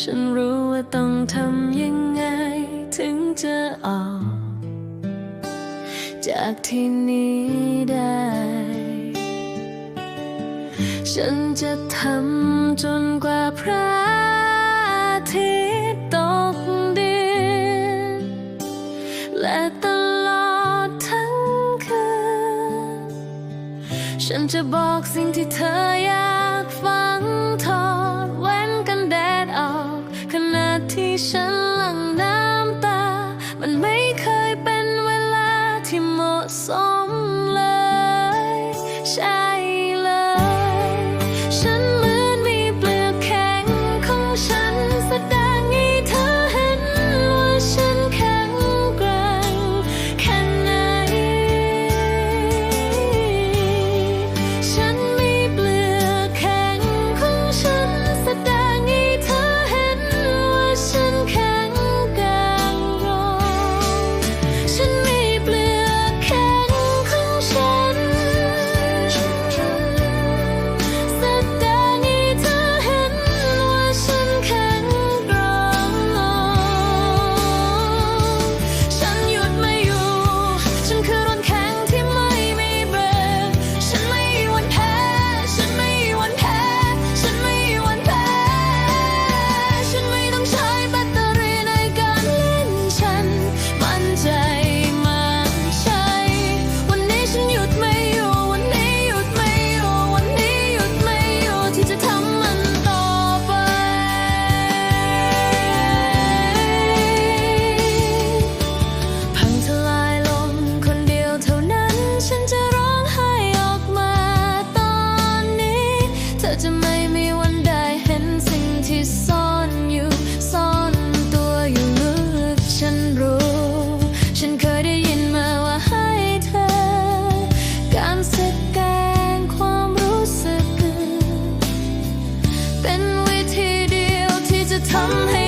ฉันรู้ว่าต้องทำยังไง ถึงจะออก จากที่นี้ได้ ฉันจะทำจนกว่าพระอาทิตย์ตกดิน และตลอดทั้งคืน ฉันจะบอกสิ่งที่เธออยากฟังถอ ฉันหลั่งน้ำตา มันไม่เคยเป็นเวลาที่เหมาะสมเลย ใช่ มีวันได้เห็นสิ่งที่ซ่อนอยู่ซ่อนตัวอยู่ลึกฉันรู้ ฉันเคยได้ยินมาว่าให้เธอ การแสดงความรู้สึก เป็นวิธีเดียวที่จะทำให้